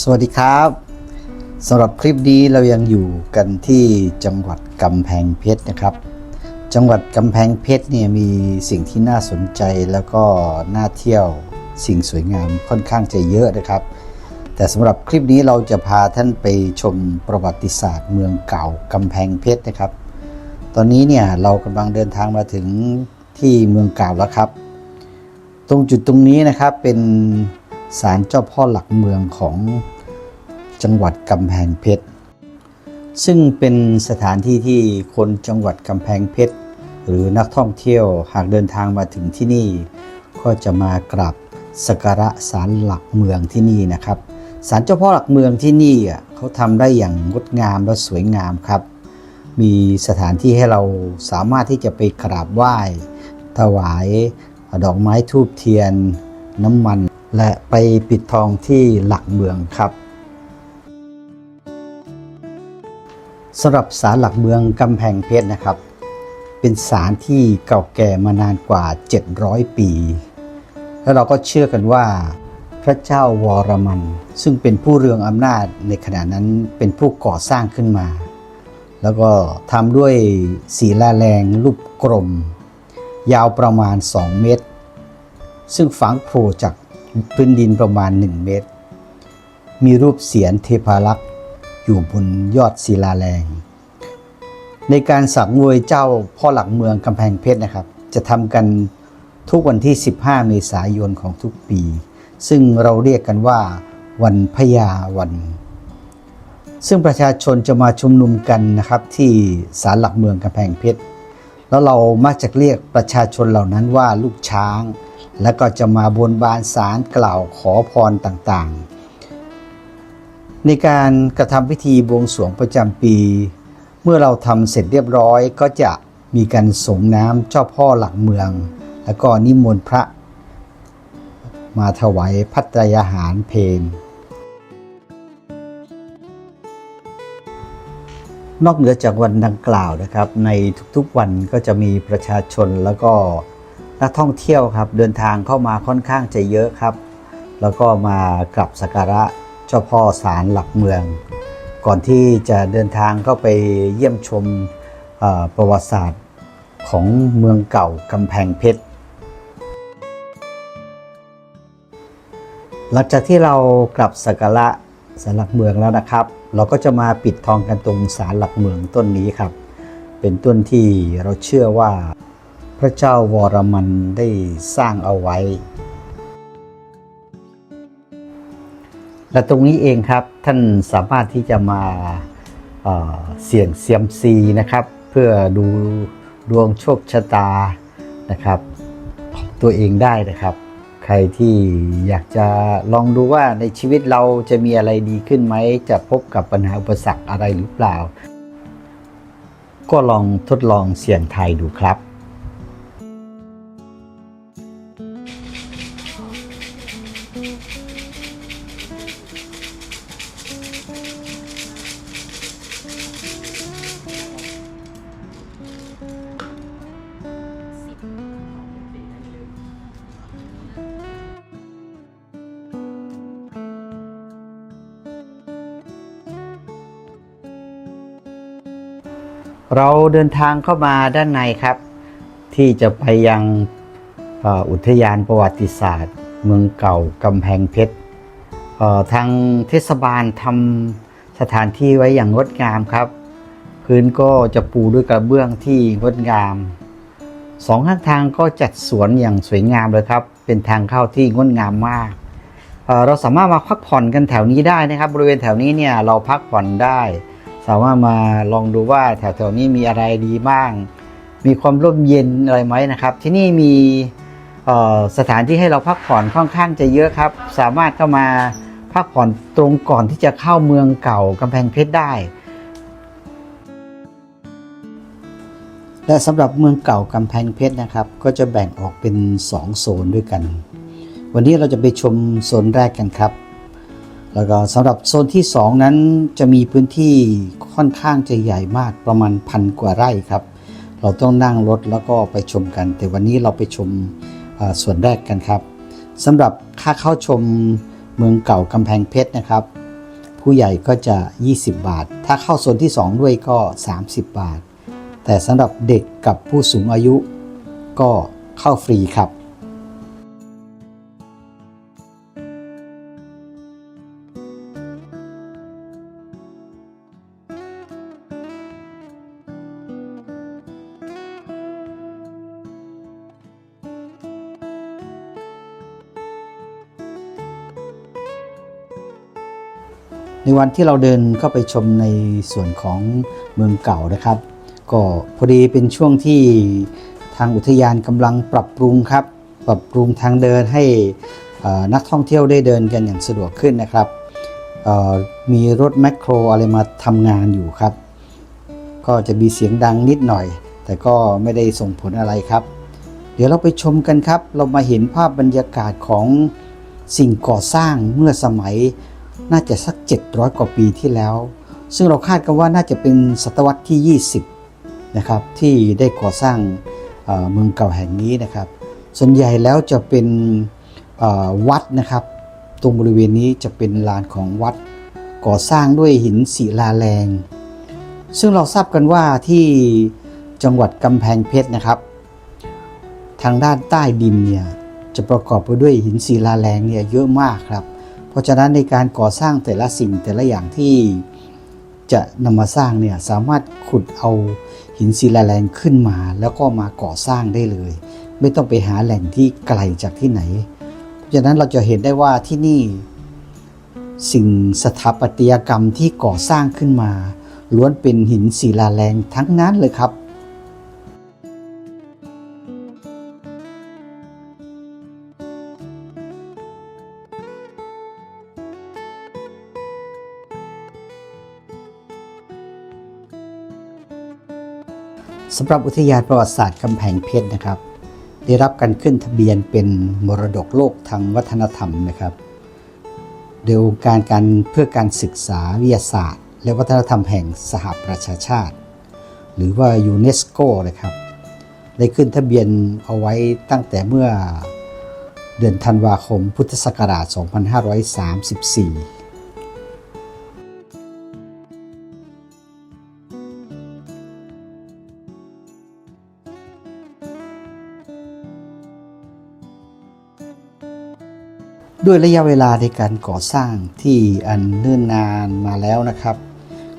สวัสดีครับสำหรับคลิปนี้เรายังอยู่กันที่จังหวัดกำแพงเพชรนะครับ จังหวัดกำแพงเพชรเนี่ยมีสิ่งที่น่าสนใจแล้วก็น่าเที่ยวสิ่งสวยงามค่อนข้างจะเยอะนะครับ แต่สำหรับคลิปนี้เราจะพาท่านไปชมประวัติศาสตร์เมืองเก่ากำแพงเพชรนะครับ ตอนนี้เนี่ยเรากำลังเดินทางมาถึงที่เมืองเก่าแล้วครับ ตรงจุดตรงนี้นะครับเป็น ศาลเจ้าพ่อหลักเมืองของจังหวัดกำแพงเพชร ซึ่งเป็นสถานที่ที่คนจังหวัดกำแพงเพชร หรือนักท่องเที่ยวหากเดินทางมาถึงที่นี่ ก็จะมากราบสักการะศาลหลักเมืองที่นี่นะครับศาลเจ้าพ่อหลักเมืองที่นี่เขาทำได้อย่างงดงามและสวยงามครับ มีสถานที่ให้เราสามารถที่จะไปกราบไหว้ ถวายดอกไม้ทูบเทียนน้ำมัน และไปปิดทองที่หลักเมืองครับสำหรับศาลหลักเมืองกำแพงเพชรนะครับ เป็นศาลที่เก่าแก่มานานกว่า 700 ปี แล้วเราก็เชื่อกันว่า พระเจ้าวรมัน ซึ่งเป็นผู้เรืองอำนาจในขณะนั้นเป็นผู้ก่อสร้างขึ้นมา แล้วก็ทำด้วยศิลาแรงรูปกลม ยาวประมาณ 2 เมตร ซึ่งฝังโผล่จาก พื้นดินประมาณ 1 เมตร มีรูปเสียนเทพารักษ์อยู่บนยอดศิลาแรง ในการสังเวยเจ้าพ่อหลักเมืองกำแพงเพชรนะครับ จะทำกันทุกวันที่ 15 เมษายนของทุกปี ซึ่งเราเรียกกันว่า วันพญาวัน ซึ่งประชาชนจะมาชุมนุมกันนะครับที่ศาลหลักเมืองกำแพงเพชรแล้วเรามักจะเรียกประชาชนเหล่านั้นว่าลูกช้าง แล้วก็จะมาบนบานสารกล่าวขอพรต่างๆ ในการกระทำพิธีบวงสรวงประจำปี เมื่อเราทำเสร็จเรียบร้อยก็จะมีการสงน้ำเจ้าพ่อหลักเมือง แล้วก็นิมนต์พระ มาถวายพัตตายาหารเพลนอกเหนือจากวันดังกล่าวนะครับ ในทุกๆวันก็จะมีประชาชนแล้วก็ นักท่องเที่ยวครับเดินทางเข้ามาค่อนข้างจะเยอะครับ แล้วก็มากราบสักการะเจ้าพ่อศาลหลักเมือง ก่อนที่จะเดินทางเข้าไปเยี่ยมชมประวัติศาสตร์ของเมืองเก่ากำแพงเพชร หลังจากที่เรากลับสักการะศาลหลักเมืองแล้วนะครับ เราก็จะมาปิดทองกันตรงศาลหลักเมืองต้นนี้ครับ เป็นต้นที่เราเชื่อว่า ระเจ้าวรมันได้สร้างเอาไว้ และตรงนี้เองครับท่านสามารถที่จะมาเอ่อเสี่ยงเซียมซีนะครับ เพื่อดูดวงโชคชะตานะครับของตัวเองได้นะครับ ใครที่อยากจะลองดูว่าในชีวิตเราจะมีอะไรดีขึ้นไหม จะพบกับปัญหาอุปสรรคอะไรหรือเปล่า ก็ลองทดลองเสี่ยงทายดูครับ เราเดินทางเข้ามาด้านในครับ ที่จะไปยังอุทยานประวัติศาสตร์ เมืองเก่ากำแพงเพชรทางเทศบาลทำสถานที่ไว้อย่างงดงามครับ พื้นก็จะปูด้วยกระเบื้องที่งดงามสองข้างทางก็จัดสวนอย่างสวยงามเลยครับ เป็นทางเข้าที่งดงามมากเเราสามารถมาพักผ่อนกันแถวนี้ได้นะครับ บริเวณแถวนี้เนี่ยเราพักผ่อนได้ สามารถมาลองดูว่าแถวๆนี้มีอะไรดีบ้าง มีความร่มเย็นอะไรไหมนะครับ ที่นี่มีสถานที่ให้เราพักผ่อนค่อนข้างจะเยอะครับ สามารถเข้ามาพักผ่อนตรงก่อนที่จะเข้าเมืองเก่ากำแพงเพชรได้ และสำหรับเมืองเก่ากำแพงเพชรนะครับ ก็จะแบ่งออกเป็น 2 โซนด้วยกัน วันนี้เราจะไปชมโซนแรกกันครับ แล้วก็สำหรับโซนที่ 2 นั้นจะมีพื้นที่ค่อนข้างจะใหญ่มากประมาณพันกว่าไร่ครับ เราต้องนั่งรถแล้วก็ไปชมกัน แต่วันนี้เราไปชมส่วนแรกกันครับสำหรับค่าเข้าชมเมืองเก่ากำแพงเพชรนะครับ ผู้ใหญ่ก็จะ 20 บาท ถ้าเข้าโซนที่ 2 ด้วยก็ 30 บาท แต่สำหรับเด็กกับผู้สูงอายุก็เข้าฟรีครับ ในวันที่เราเดินเข้าไปชมในส่วนของเมืองเก่านะครับ ก็พอดีเป็นช่วงที่ทางอุทยานกำลังปรับปรุงครับ ปรับปรุงทางเดินให้นักท่องเที่ยวได้เดินกันอย่างสะดวกขึ้นนะครับมีรถแมคโครอะไรมาทำงานอยู่ครับ ก็จะมีเสียงดังนิดหน่อย แต่ก็ไม่ได้ส่งผลอะไรครับ เดี๋ยวเราไปชมกันครับ เรามาเห็นภาพบรรยากาศของสิ่งก่อสร้างเมื่อสมัย น่าจะสัก 700 กว่าปีที่แล้ว ซึ่งเราคาดกันว่าน่าจะเป็นศตวรรษที่ 20 นะครับ ที่ได้ก่อสร้างเมืองเก่าแห่งนี้นะครับ ส่วนใหญ่แล้วจะเป็นวัดนะครับ ตรงบริเวณนี้จะเป็นลานของวัดก่อสร้างด้วยหินศิลาแรง ซึ่งเราทราบกันว่าที่จังหวัดกำแพงเพชรนะครับ ทางด้านใต้ดินเนี่ยจะประกอบไปด้วยหินศิลาแรงเนี่ยเยอะมากครับ เพราะฉะนั้นในการก่อสร้างแต่ละสิ่งแต่ละอย่างที่จะนำมาสร้างเนี่ยสามารถขุดเอาหินศิลาแรงขึ้นมา แล้วก็มาก่อสร้างได้เลย ไม่ต้องไปหาแหล่งที่ไกลจากที่ไหน เพราะฉะนั้นเราจะเห็นได้ว่าที่นี่ สิ่งสถาปัตยกรรมที่ก่อสร้างขึ้นมา ล้วนเป็นหินศิลาแรงทั้งนั้นเลยครับ สำหรับอุทยานประวัติศาสตร์กำแพงเพชรนะครับ ได้รับการขึ้นทะเบียนเป็นมรดกโลกทางวัฒนธรรมนะครับโดยองค์การการเพื่อการศึกษาวิทยาศาสตร์ และวัฒนธรรมแห่งสหประชาชาติ หรือว่ายูเนสโกนะครับ ได้ขึ้นทะเบียนเอาไว้ตั้งแต่เมื่อเดือนธันวาคมพุทธศักราช 2534 ด้วยระยะเวลาในการก่อสร้างที่อันเนิ่นนานมาแล้วนะครับ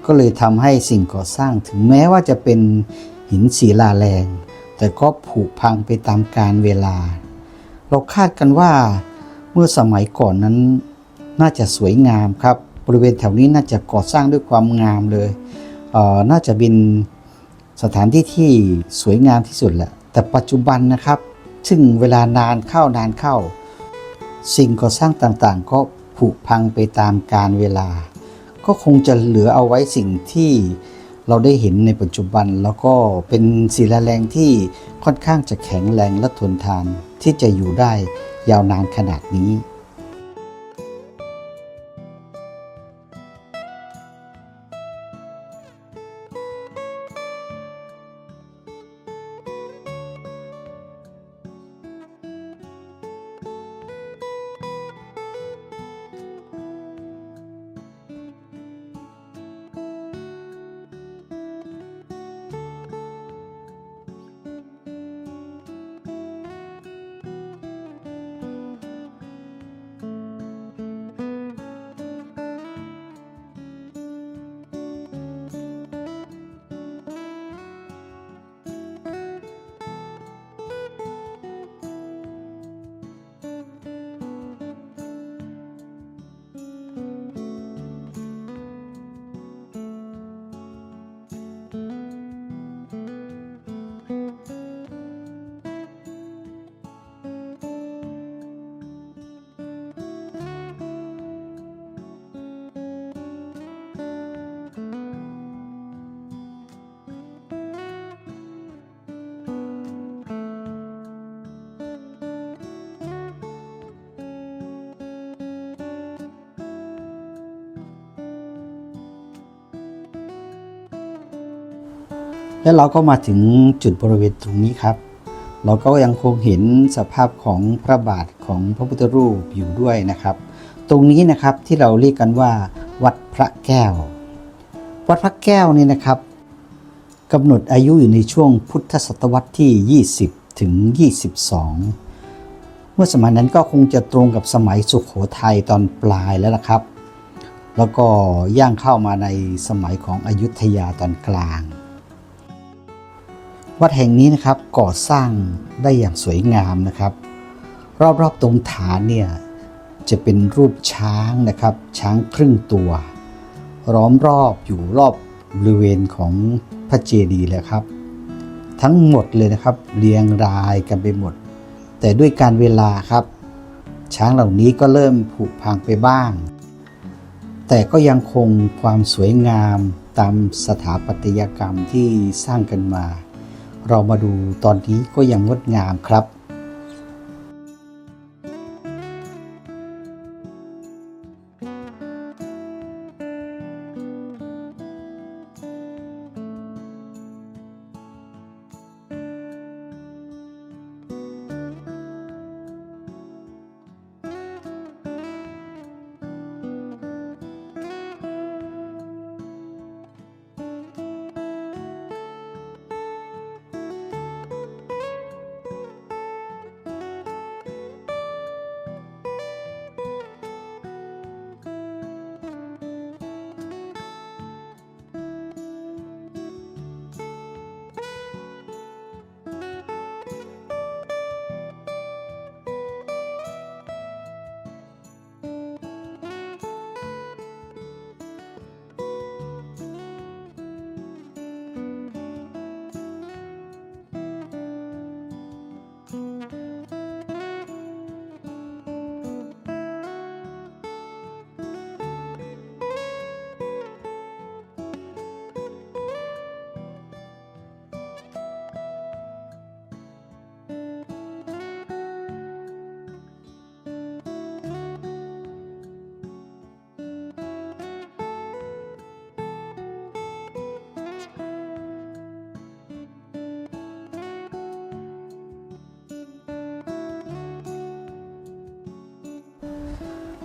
ก็เลยทำให้สิ่งก่อสร้างถึงแม้ว่าจะเป็นหินศิลาแรง แต่ก็ผุพังไปตามกาลเวลา เราคาดกันว่าเมื่อสมัยก่อนนั้นน่าจะสวยงามครับ บริเวณแถวนี้น่าจะก่อสร้างด้วยความงามเลยเอ่อน่าจะเป็นสถานที่ที่สวยงามที่สุดแหละแต่ปัจจุบันนะครับ ซึ่งเวลานานเข้านานเข้า สิ่งก่อสร้างต่างๆ ก็ผุพังไปตามกาลเวลา ก็คงจะเหลือเอาไว้สิ่งที่เราได้เห็นในปัจจุบัน แล้วก็เป็นศิลาแรงที่ค่อนข้างจะแข็งแรงและทนทานที่จะอยู่ได้ยาวนานขนาดนี้ แล้วเราก็มาถึงจุดบริเวณตรงนี้ครับ เราก็ยังคงเห็นสภาพของพระบาทของพระพุทธรูปอยู่ด้วยนะครับ ตรงนี้นะครับที่เราเรียกกันว่า วัดพพระแก้ว วัดพระแก้วนี่นะครับกำหนดอายุอยู่ในช่วงพุทธศตวรรษที่ 20 ถึง 22 เมื่อสมัยนั้นก็คงจะตรงกับสมัยสุขโขทัยตอนปลายแล้วล่ะครับ แล้วก็ย่างเข้ามาในสมัยของอยุธยาตอนกลาง วัดแห่งนี้นะครับก่อสร้างได้อย่างสวยงามนะครับ รอบๆตรงฐานเนี่ยจะเป็นรูปช้างนะครับ ช้างครึ่งตัวล้อมรอบอยู่รอบบริเวณของพระเจดีย์เลยครับ ทั้งหมดเลยนะครับเรียงรายกันไปหมด แต่ด้วยการเวลาครับ ช้างเหล่านี้ก็เริ่มผุพังไปบ้าง แต่ก็ยังคงความสวยงามตามสถาปัตยกรรมที่สร้างกันมา เรามาดูตอนนี้ก็ยังงดงามครับ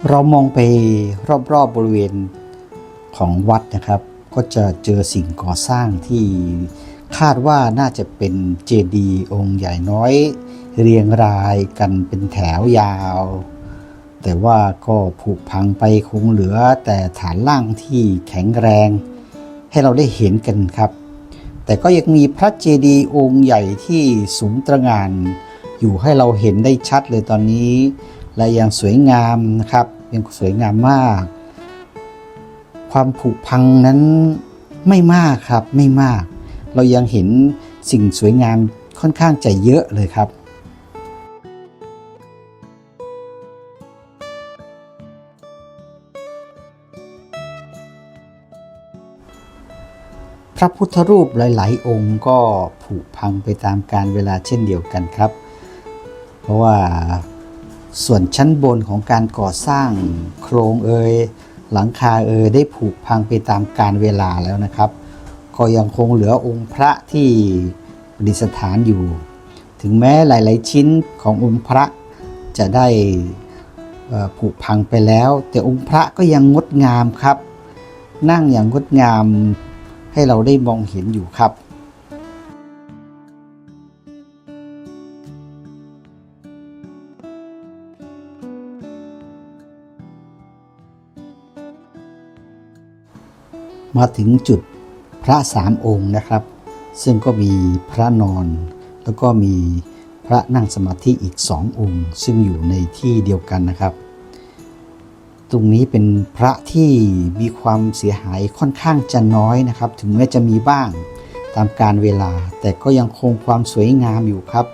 เรามองไปรอบๆบบริเวณของวัดนะครับ ก็จะเจอสิ่งก่อสร้างที่คาดว่าน่าจะเป็นเจดีย์องค์ใหญ่น้อย เรียงรายกันเป็นแถวยาว แต่ว่าก็ผุพังไปคงเหลือแต่ฐานล่างที่แข็งแรง ให้เราได้เห็นกันครับ แต่ก็ยังมีพระเจดีย์องค์ใหญ่ที่สูงตระหง่าน อยู่ให้เราเห็นได้ชัดเลยตอนนี้ และยังสวยงามนะครับยังสวยงามมาก ความผุพังนั้นไม่มากครับไม่มาก เรายังเห็นสิ่งสวยงามค่อนข้างจะเยอะเลยครับพระพุทธรูปหลาย ๆ องค์ก็ผุพังไปตามกาลเวลาเช่นเดียวกันครับ เพราะว่า ส่วนชั้นบนของการก่อสร้างโครงเอยหลังคาเอยได้ผุพังไปตามกาลเวลาแล้วนะครับ ก็ยังคงเหลือองค์พระที่ประดิษฐานอยู่ ถึงแม้หลาย ๆ ชิ้นขององค์พระจะได้ผุพังไปแล้ว แต่องค์พระก็ยังงดงามครับ นั่งอย่างงดงามให้เราได้มองเห็นอยู่ครับ มาถึงจุดพระสามองค์นะครับ ซึ่งก็มีพระนอน แล้วก็มีพระนั่งสมาธิอีกสององค์ ซึ่งอยู่ในที่เดียวกันนะครับ ตรงนี้เป็นพระที่มีความเสียหายค่อนข้างจะน้อยนะครับ ถึงแม้จะมีบ้างตามการเวลา แต่ก็ยังคงความสวยงามอยู่ครับ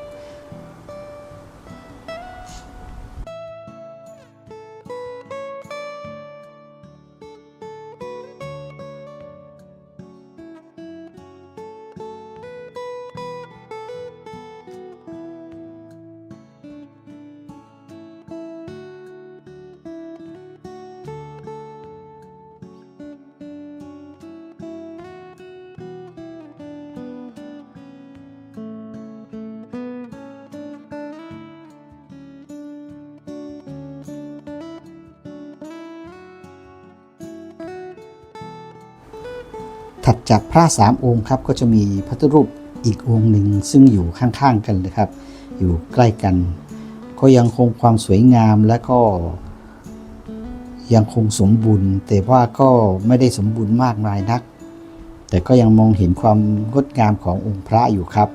จากพระสามองค์ครับก็จะมีพระพุรูปอีกองค์หนึ่งซึ่งอยู่ข้างๆกันเลยครับ อยู่ใกล้กัน ก็ยังคงความสวยงามและก็ยังคงสมบูรณ์ แต่ว่าก็ไม่ได้สมบูรณ์มากมายนัก แต่ก็ยังมองเห็นความงดงามขององค์พระอยู่ครับ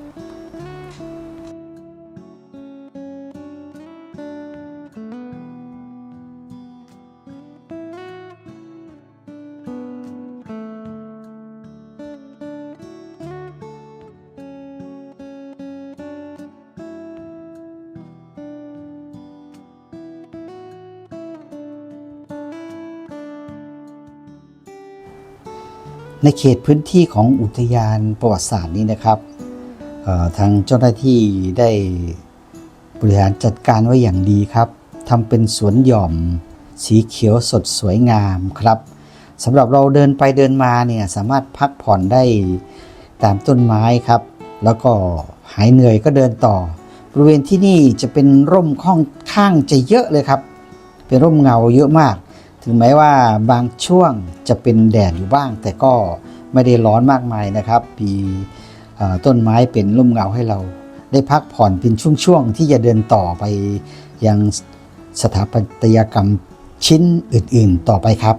ในเขตพื้นที่ของอุทยานประวัติศาสตร์นี้นะครับทางเจ้าหน้าที่ได้บริหารจัดการไว้อย่างดีครับทำเป็นสวนหย่อม สีเขียวสดสวยงามครับสำหรับเราเดินไปเดินมาเนี่ยสามารถพักผ่อนได้ตามต้นไม้ครับ แล้วก็หายเหนื่อยก็เดินต่อ บริเวณที่นี่จะเป็นร่มค่อนข้างจะเยอะเลยครับ เป็นร่มเงาเยอะมาก ถึงแม้ว่าบางช่วงจะเป็นแดดอยู่บ้าง แต่ก็ไม่ได้ร้อนมากมายนะครับมีต้นไม้เป็นร่มเงาให้เรา ได้พักผ่อนเป็นช่วงๆที่จะเดินต่อไปยังสถาปัตยกรรมชิ้นอื่นๆต่อไปครับ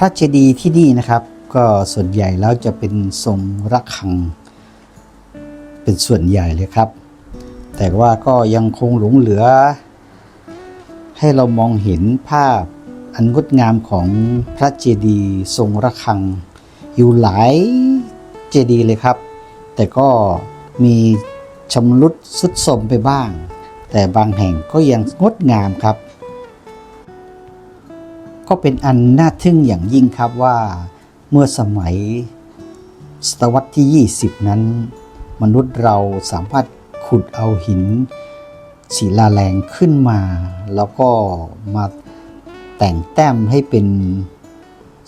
พระเจดีย์ที่นี่นะครับ ก็ส่วนใหญ่แล้วจะเป็นทรงระฆัง เป็นส่วนใหญ่เลยครับ แต่ว่าก็ยังคงหลงเหลือ ให้เรามองเห็นภาพอันงดงามของพระเจดีย์ทรงระฆัง อยู่หลายเจดีย์เลยครับ แต่ก็มีชำรุดสุดโทรมไปบ้าง แต่บางแห่งก็ยังงดงามครับ ก็เป็นอันน่าทึ่งอย่างยิ่งครับว่าเมื่อสมัยศตวรรษที่ 20 นั้น มนุษย์เราสามารถขุดเอาหินศิลาแรงขึ้นมา แล้วก็มาแต่งแต้มให้เป็น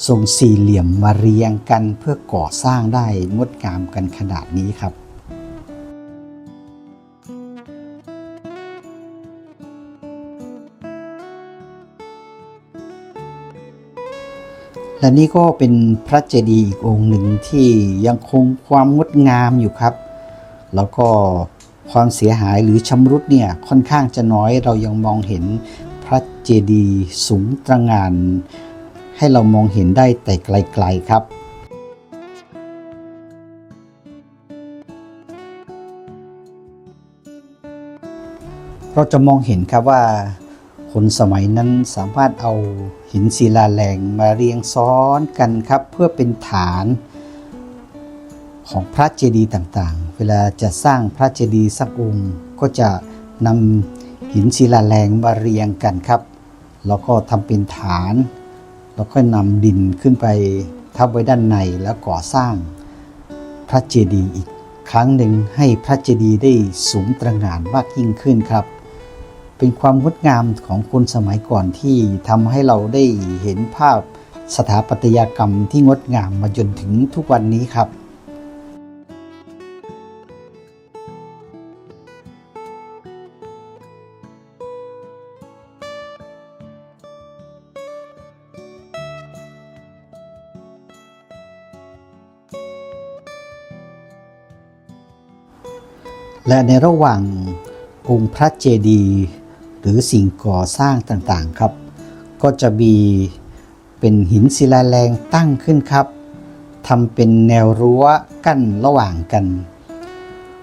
ทรงสี่เหลี่ยมมาเรียงกันเพื่อก่อสร้างได้งดงามกันขนาดนี้ครับ และนี่ก็เป็นพระเจดีย์อีกองค์หนึ่งที่ยังคงความงดงามอยู่ครับ แล้วก็ความเสียหายหรือชำรุดเนี่ยค่อนข้างจะน้อยเรายังมองเห็นพระเจดีย์สูงตระหงาน ให้เรามองเห็นได้แต่ไกลๆครับเราจะมองเห็นครับว่าคนสมัยนั้นสามารถเอา หินศิลาแรงมาเรียงซ้อนกันครับ เพื่อเป็นฐานของพระเจดีย์ต่างๆ เวลาจะสร้างพระเจดีย์สักองค์ก็จะนำหินศิลาแรงมาเรียงกันครับแล้วก็ทำเป็นฐาน แล้วก็นำดินขึ้นไปทับไว้ด้านในแล้วก่อสร้างพระเจดีย์อีกครั้งหนึ่งให้พระเจดีย์ได้สูงตระหง่านมากยิ่งขึ้นครับ เป็นความงดงามของคนสมัยก่อนที่ทำให้เราได้เห็นภาพสถาปัตยกรรมที่งดงามมาจนถึงทุกวันนี้ครับและในระหว่างองค์พระเจดีย์ หรือสิ่งก่อสร้างต่างๆครับ ก็จะมีเป็นหินศิลาแรงตั้งขึ้นครับทำเป็นแนวรั้วกั้นระหว่างกัน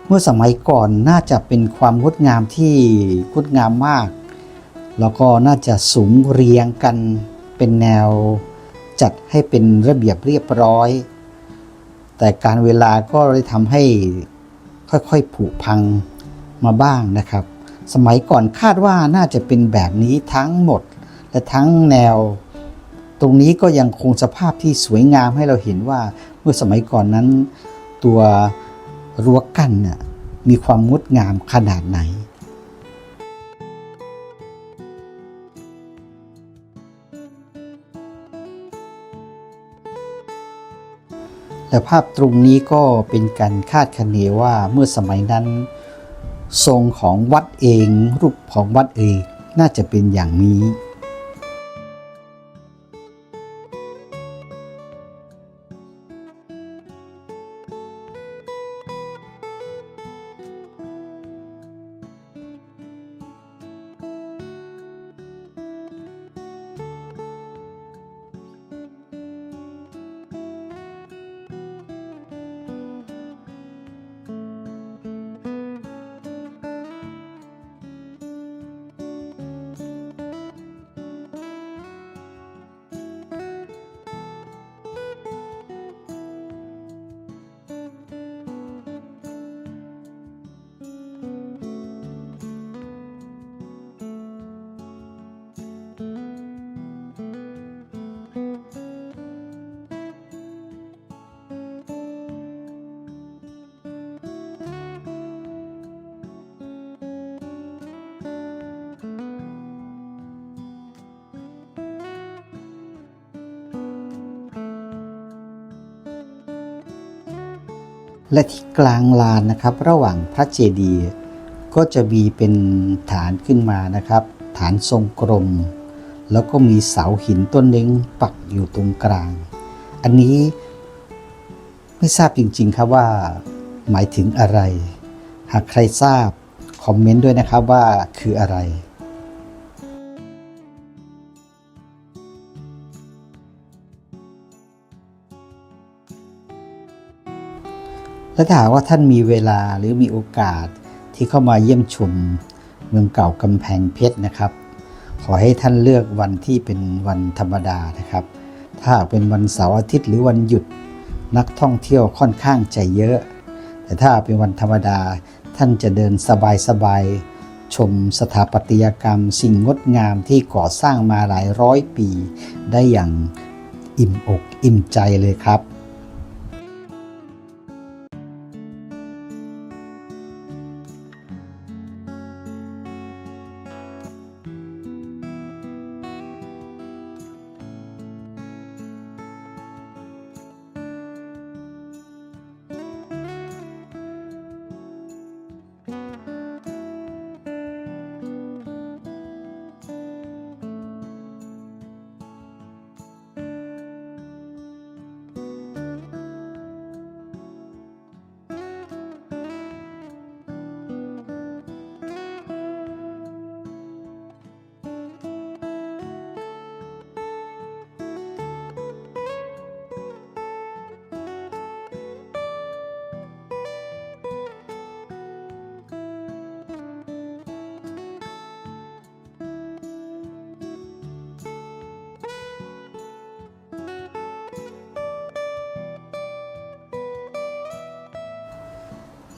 เมื่อสมัยก่อนน่าจะเป็นความงดงามที่งดงามมาก แล้วก็น่าจะสูงเรียงกันเป็นแนวจัดให้เป็นระเบียบเรียบร้อย แต่การเวลาก็ได้ทำให้ค่อยๆผุพังมาบ้างนะครับ สมัยก่อนคาดว่าน่าจะเป็นแบบนี้ทั้งหมด และทั้งแนว ตรงนี้ก็ยังคงสภาพที่สวยงามให้เราเห็นว่าเมื่อสมัยก่อนนั้น ตัวรั้วกั้นน่ะมีความงดงามขนาดไหนและภาพตรงนี้ก็เป็นการคาดคะเนว่าเมื่อสมัยนั้น ทรงของวัดเอง รูปของวัดเองน่าจะเป็นอย่างนี้ และที่กลางลานนะครับ ระหว่างพระเจดีย์ก็จะมีเป็นฐานขึ้นมานะครับ ฐานทรงกลมแล้วก็มีเสาหินต้นเล้งปักอยู่ตรงกลาง อันนี้ไม่ทราบจริงๆครับว่าหมายถึงอะไร หากใครทราบคอมเมนต์ด้วยนะครับว่าคืออะไร และถ้าหากว่าท่านมีเวลาหรือมีโอกาสที่เข้ามาเยี่ยมชมเมืองเก่ากำแพงเพชรนะครับ ขอให้ท่านเลือกวันที่เป็นวันธรรมดานะครับ ถ้าหากเป็นวันเสาร์อาทิตย์หรือวันหยุดนักท่องเที่ยวค่อนข้างจะเยอะ แต่ถ้าเป็นวันธรรมดาท่านจะเดินสบายๆ ชมสถาปัตยกรรม สิ่งงดงามที่ก่อสร้างมาหลายร้อยปี ได้อย่างอิ่มอกอิ่มใจเลยครับ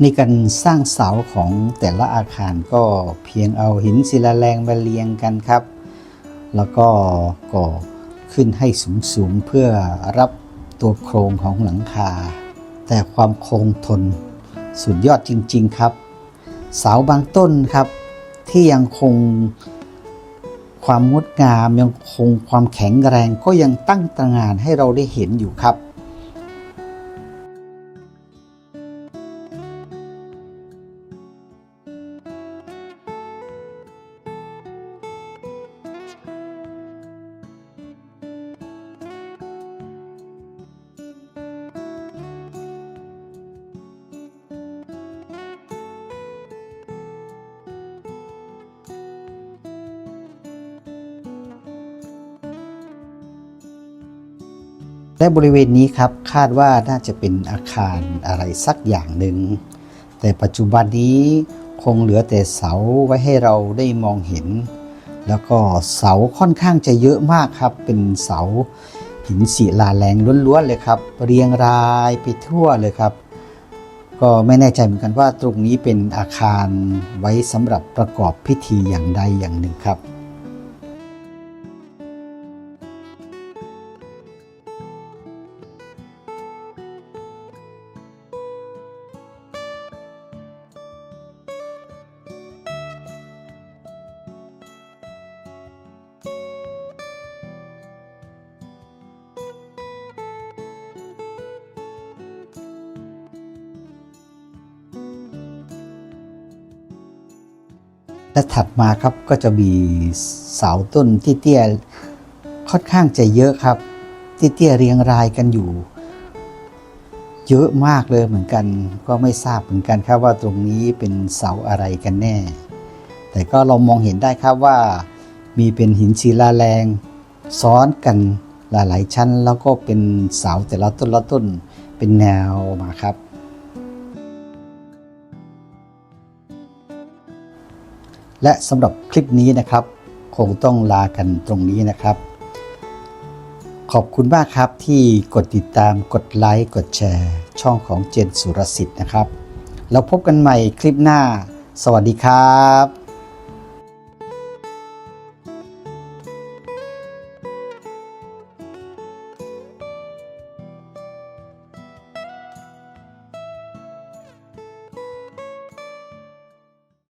ในการสร้างเสาของแต่ละอาคารก็เพียงเอาหินศิลาแรงมาเรียงกันครับ แล้วก็ก่อขึ้นให้สูงๆเพื่อรับตัวโครงของหลังคา แต่ความคงทนสุดยอดจริง ๆครับ เสาบางต้นครับ ที่ยังคงความงดงามยังคงความแข็งแรงก็ยังตั้งตระหงานให้เราได้เห็นอยู่ครับ และบริเวณนี้ครับคาดว่าน่าจะเป็นอาคารอะไรสักอย่างหนึ่ง แต่ปัจจุบันนี้คงเหลือแต่เสาไว้ให้เราได้มองเห็น แล้วก็เสาค่อนข้างจะเยอะมากครับ เป็นเสาหินศิลาแรงล้วนๆเลยครับ เรียงรายไปทั่วเลยครับ ก็ไม่แน่ใจเหมือนกันว่าตรงนี้เป็นอาคารไว้สำหรับประกอบพิธีอย่างใดอย่างหนึ่งครับ และถัดมาครับก็จะมีเสาต้นที่เตี้ยค่อนข้างจะเยอะครับ ที่เตี้ยเรียงรายกันอยู่ เยอะมากเลยเหมือนกัน ก็ไม่ทราบเหมือนกันครับว่าตรงนี้เป็นเสาอะไรกันแน่ แต่ก็เรามองเห็นได้ครับว่า มีเป็นหินศิลาแรงซ้อนกันหลายๆชั้น แล้วก็เป็นเสาแต่ละต้นละต้นเป็นแนวมาครับ และสำหรับคลิปนี้นะครับ คงต้องลากันตรงนี้นะครับ ขอบคุณมากครับที่กดติดตามกดไลค์กดแชร์ ช่องของเจนสุรสิทธิ์นะครับ เราพบกันใหม่คลิปหน้า สวัสดีครับ